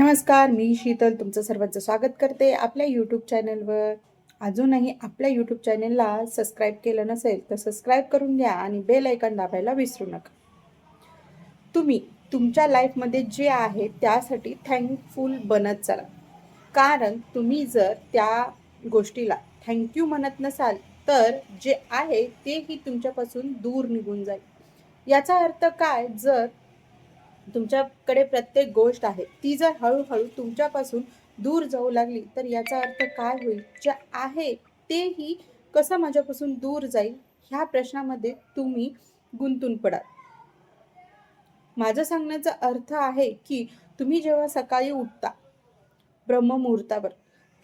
नमस्कार मी शीतल तुमचं सर्वांचं स्वागत करते आपल्या यूट्यूब चॅनलवर अजूनही आपल्या यूट्यूब चॅनलला सबस्क्राईब केलं नसेल तर सबस्क्राईब करून घ्या आणि बेल ऐकन दाबायला विसरू नका. तुम्ही तुमच्या लाईफमध्ये जे आहे त्यासाठी थँकफुल बनत चला. कारण तुम्ही जर त्या गोष्टीला थँक्यू म्हणत नसाल तर जे आहे तेही तुमच्यापासून दूर निघून जाईल. याचा अर्थ काय? जर तुमच्याकडे प्रत्येक गोष्ट आहे. ती जर हळूहळू तुमच्यापासून दूर जाऊ लागली तर याचा अर्थ काय होईल? जे आहे तेही कसं माझ्यापासून दूर जाईल? ह्या प्रश्नामध्ये तुम्ही गुंतून पडाल. माझं सांगण्याचा अर्थ आहे की तुम्ही जेव्हा सकाळी उठता ब्रह्ममुहूर्तावर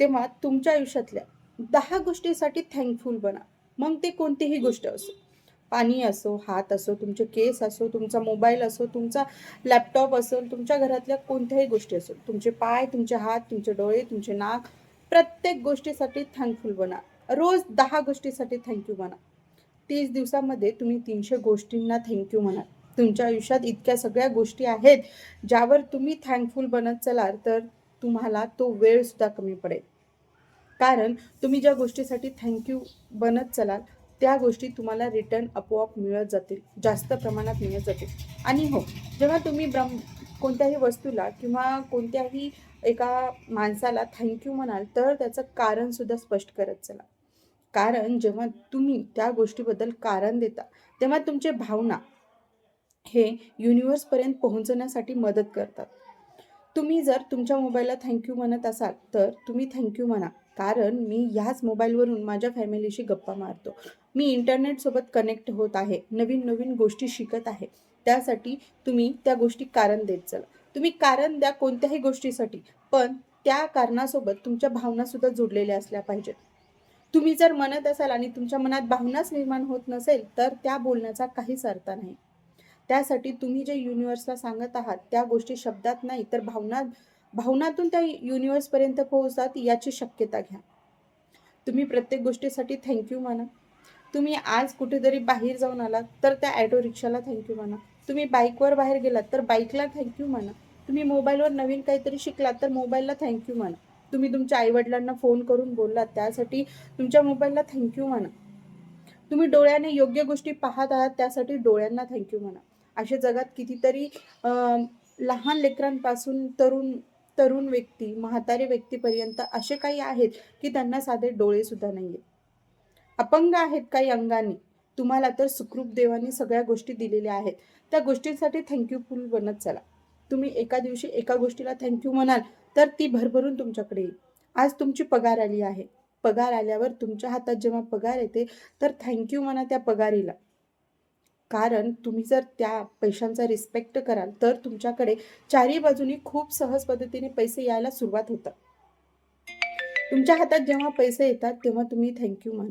तेव्हा तुमच्या आयुष्यातल्या दहा गोष्टीसाठी थँकफुल बना. मग ते कोणतीही गोष्ट असो. पाणी असो हात असो तुमचे केस असो तुमचा मोबाईल असो तुमचा लॅपटॉप असो तुमच्या घरातल्या कोणत्याही गोष्टी असो तुमचे पाय तुमचे हात तुमचे डोळे तुमचे नाक प्रत्येक गोष्टीसाठी थँकफुल बना. रोज दहा गोष्टीसाठी थँक्यू म्हणा तीस दिवसामध्ये तुम्ही तीनशे गोष्टींना थँक्यू म्हणा. तुमच्या आयुष्यात इतक्या सगळ्या गोष्टी आहेत ज्यावर तुम्ही थँकफुल बनत चलाल तर तुम्हाला तो वेळसुद्धा कमी पडेल. कारण तुम्ही ज्या गोष्टीसाठी थँक्यू बनत चलाल त्या गोष्टी तुम्हाला रिटर्न आपोआप मिळत जातील जास्त प्रमाणात मिळत जातील. आणि हो जेव्हा तुम्ही ब्रह्म कोणत्याही वस्तूला किंवा कोणत्याही एका माणसाला थँक्यू म्हणाल तर त्याचं कारणसुद्धा स्पष्ट करत चला. कारण जेव्हा तुम्ही त्या गोष्टीबद्दल कारण देता तेव्हा तुमचे भावना हे युनिवर्सपर्यंत पोहोचण्यासाठी मदत करतात. तुम्ही जर तुमच्या मोबाईलला थँक्यू म्हणत असाल तर तुम्ही थँक्यू म्हणा. कारण मी ह्याच मोबाईलवरून माझ्या फॅमिलीशी गप्पा मारतो. मी इंटरनेटसोबत कनेक्ट होत आहे. नवीन नवीन गोष्टी शिकत आहे. त्यासाठी तुम्ही त्या गोष्टी कारण देत चला. तुम्ही कारण द्या कोणत्याही गोष्टीसाठी पण त्या कारणासोबत तुमच्या भावनासुद्धा जोडलेल्या असल्या पाहिजेत. तुम्ही जर म्हणत असाल आणि तुमच्या मनात भावनाच निर्माण होत नसेल तर त्या बोलण्याचा काहीच अर्थ नाही. त्यासाठी तुम्ही जे युनिवर्सला सांगत आहात त्या गोष्टी शब्दात नाही तर भावना भावनातून त्या युनिवर्सपर्यंत पोहोचतात याची शक्यता घ्या. तुम्ही प्रत्येक गोष्टीसाठी थँक्यू म्हणा तुम्ही आज कुठेतरी बाहेर जाऊन आलात तर त्या ॲटो रिक्षाला थँक्यू म्हणा तुम्ही बाईकवर बाहेर गेलात तर बाईकला थँक्यू म्हणा तुम्ही मोबाईलवर नवीन काहीतरी शिकलात तर मोबाईलला थँक्यू म्हणा तुम्ही तुमच्या आईवडिलांना फोन करून बोललात त्यासाठी तुमच्या मोबाईलला थँक्यू म्हणा तुम्ही डोळ्याने योग्य गोष्टी पाहत आहात त्यासाठी डोळ्यांना थँक्यू म्हणा अशा जगात कितीतरी लहान लेकरांपासून तरुण तरुण व्यक्ती म्हातारे व्यक्तीपर्यंत असे काही आहेत की त्यांना साधे डोळेसुद्धा नाही आहेत अपंग आहेत काही अंगाने. तुम्हाला तर सुखरूप देवानी सगळ्या गोष्टी दिलेल्या आहेत. त्या गोष्टींसाठी थँक्यू फुल बनत चला. तुम्ही एका दिवशी एका गोष्टीला थँक्यू म्हणाल तर ती भरभरून तुमच्याकडे येईल. आज तुमची पगार आली आहे. पगार आल्यावर तुमच्या हातात जेव्हा पगार येते तर थँक्यू म्हणा त्या पगारीला. कारण तुम्ही जर त्या पैशांचा रिस्पेक्ट कराल तर तुमच्याकडे चारही बाजूनी खूप सहज पद्धतीने पैसे यायला सुरुवात होतात तुमच्या हातात जेव्हा पैसे येतात तेव्हा तुम्ही थँक्यू मान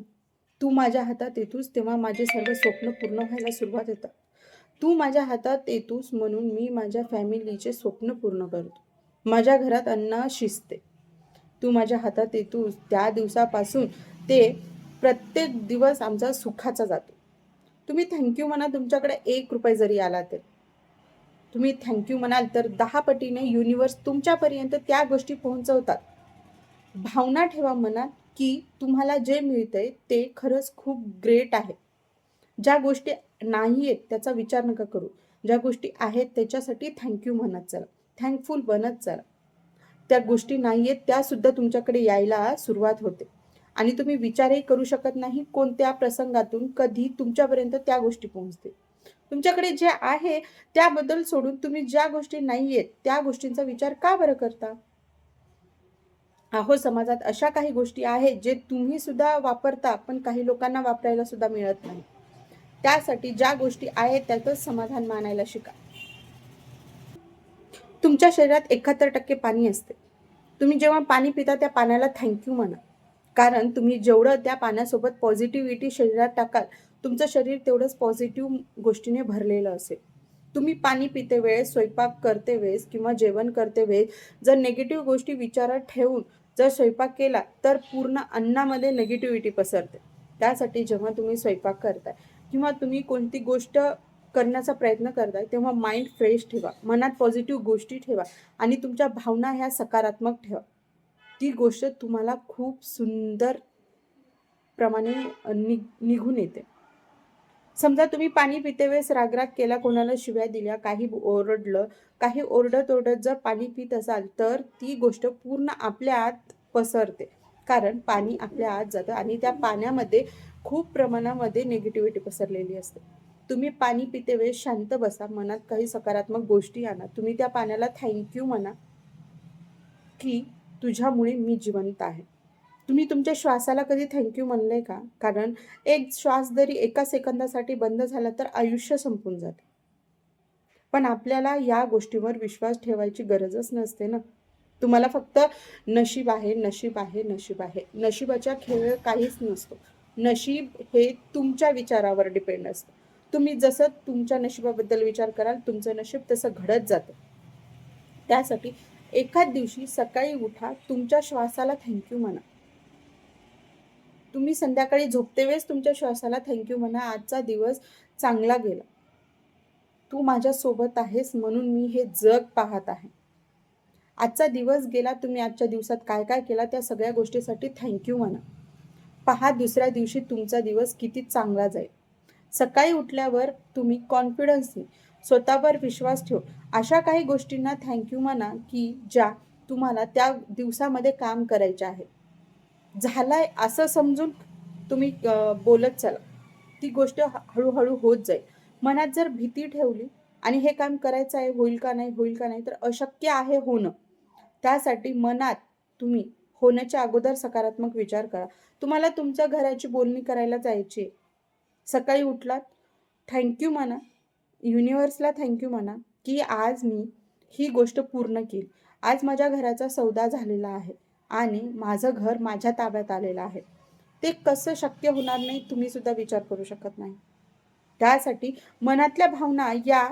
तू माझ्या हातात येतोस तेव्हा माझे सर्व स्वप्न पूर्ण व्हायला सुरुवात होतात तू माझ्या हातात येतोस म्हणून मी माझ्या फॅमिलीचे स्वप्न पूर्ण करतो. माझ्या घरात अन्न शिजते. तू माझ्या हातात येतोस. त्या दिवसापासून ते प्रत्येक दिवस आमचा सुखाचा जातो. तुम्ही थँक्यू म्हणा तुमच्याकडे एक रुपये जरी आला तर. तुम्ही थँक्यू म्हणाल तर दहा पटीने युनिवर्स तुमच्यापर्यंत त्या गोष्टी पोहोचवतात. भावना ठेवा मनात की तुम्हाला जे मिळतंय ते खरंच खूप ग्रेट आहे. ज्या गोष्टी नाही आहेत त्याचा विचार नका करू. ज्या गोष्टी आहेत त्याच्यासाठी थँक्यू म्हणत चला. थँकफुल बनत चला. त्या गोष्टी नाही आहेत त्यासुद्धा तुमच्याकडे यायला सुरुवात होते. आणि तुम्ही विचारही करू शकत नाही कोणत्या प्रसंगातून कधी तुमच्यापर्यंत त्या गोष्टी पोहोचते तुमच्याकडे जे आहे त्याबद्दल सोडून तुम्ही ज्या गोष्टी नाही आहेत त्या गोष्टींचा विचार का बरं करता? अहो समाजात अशा काही गोष्टी आहेत जे तुम्ही सुद्धा वापरता पण काही लोकांना वापरायला सुद्धा मिळत नाही. त्यासाठी ज्या गोष्टी आहेत त्यातच समाधान मानायला शिका. तुमच्या शरीरात एकाहत्तर टक्के पाणी असते. तुम्ही जेव्हा पाणी पिता त्या पाण्याला थँक्यू म्हणा. कारण तुम्ही जेवढं त्या पाण्यासोबत पॉझिटिव्हिटी शरीरात टाकाल तुमचं शरीर तेवढंच पॉझिटिव्ह गोष्टीने भरलेलं असेल. तुम्ही पाणी पिते वेळेस स्वयंपाक करते वेळेस किंवा जेवण करते वेळेस जर निगेटिव्ह गोष्टी विचारात ठेवून जर स्वयंपाक केला तर पूर्ण अन्नामध्ये निगेटिव्हिटी पसरते. त्यासाठी जेव्हा तुम्ही स्वयंपाक करताय किंवा तुम्ही कोणती गोष्ट करण्याचा प्रयत्न करताय तेव्हा माइंड फ्रेश ठेवा. मनात पॉझिटिव्ह गोष्टी ठेवा आणि तुमच्या भावना ह्या सकारात्मक ठेवा. ती गोष्ट तुम्हाला खूप सुंदर प्रमाणे नि निघून येते. समजा तुम्ही पाणी पिते वेळेस रागराग केला कोणाला शिव्या दिल्या काही ओरडलं काही ओरडत ओरडत जर पाणी पित असाल तर ती गोष्ट पूर्ण आपल्या आत पसरते. कारण पाणी आपल्या आत जातं आणि त्या पाण्यामध्ये खूप प्रमाणामध्ये निगेटिव्हिटी पसरलेली असते. तुम्ही पाणी पिते वेळेस शांत बसा मनात काही सकारात्मक गोष्टी आणा. तुम्ही त्या पाण्याला थँक्यू म्हणा की तुझ्यामुळे मी जिवंत आहे. तुम्ही तुमच्या श्वासाला कधी थँक्यू म्हणले का? कारण एक श्वास जरी एका सेकंदासाठी बंद झाला तर आयुष्य संपून जाते. पण आपल्याला या गोष्टीवर विश्वास ठेवायची गरजच नसते ना. तुम्हाला फक्त नशीब आहे नशीब आहे नशीब आहे. नशिबाच्या खेळ काहीच नसतो. नशीब हे तुमच्या विचारावर डिपेंड असतं. तुम्ही जसं तुमच्या नशिबाबद्दल विचार कराल तुमचं नशीब तसं घडत जातं. त्यासाठी एखाद दिवशी सकाळी उठा तुमच्या श्वासाला थँक्यू म्हणा. तुम्ही संध्याकाळी झोपते वेळेस तुमच्या श्वासाला थँक्यू म्हणा आजचा दिवस चांगला गेला. तू माझ्यासोबत आहेस म्हणून मी हे जग पाहत आहे. आजचा दिवस गेला तुम्ही आजच्या दिवसात काय काय केला त्या सगळ्या गोष्टीसाठी थँक्यू म्हणा. पहा दुसऱ्या दिवशी तुमचा दिवस किती चांगला जाईल. सकाळी उठल्यावर तुम्ही कॉन्फिडन्सने स्वतःवर विश्वास ठेव. अशा काही गोष्टींना थँक्यू म्हणा की ज्या तुम्हाला त्या दिवसामध्ये काम करायच्या आहेत झालाय असं समजून तुम्ही बोलत चला. ती गोष्ट ह- हळूहळू होत जाईल. मनात जर भीती ठेवली आणि हे काम करायचं आहे होईल का नाही होईल का नाही तर अशक्य आहे होणं. त्यासाठी मनात तुम्ही होण्याच्या अगोदर सकारात्मक विचार करा. तुम्हाला तुमच्या घराची बोलणी करायला जायची. आहे. सकाळी उठलात थँक्यू म्हणा युनिवर्सला थँक्यू म्हणा की आज मी ही गोष्ट पूर्ण केली. आज माझ्या घराचा सौदा झालेला आहे आणि माझं घर माझ्या ताब्यात आलेलं आहे. ते कसं शक्य होणार नाही तुम्ही सुद्धा विचार करू शकत नाही. त्यासाठी मनातल्या भावना या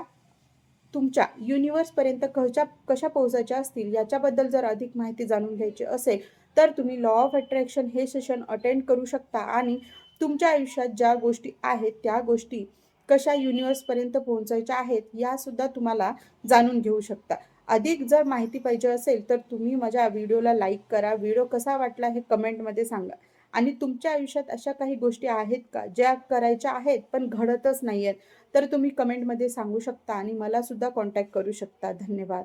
तुमच्या युनिवर्सपर्यंत कशा कशा पोहोचायच्या असतील याच्याबद्दल जर अधिक माहिती जाणून घ्यायची असेल तर तुम्ही लॉ ऑफ अट्रॅक्शन हे सेशन अटेंड करू शकता आणि तुमच्या आयुष्यात ज्या गोष्टी आहेत त्या गोष्टी कशा युनिवर्सपर्यंत पोहोचायच्या आहेत यासुद्धा तुम्हाला जाणून घेऊ शकता. अधिक जर माहिती पाहिजे असेल तर तुम्ही माझ्या व्हिडिओला लाईक करा. व्हिडिओ कसा वाटला हे कमेंटमध्ये सांगा. आणि तुमच्या आयुष्यात अशा काही गोष्टी आहेत का ज्या करायच्या आहेत पण घडतच नाही आहेत तर तुम्ही कमेंटमध्ये सांगू शकता आणि मला सुद्धा कॉन्टॅक्ट करू शकता. धन्यवाद.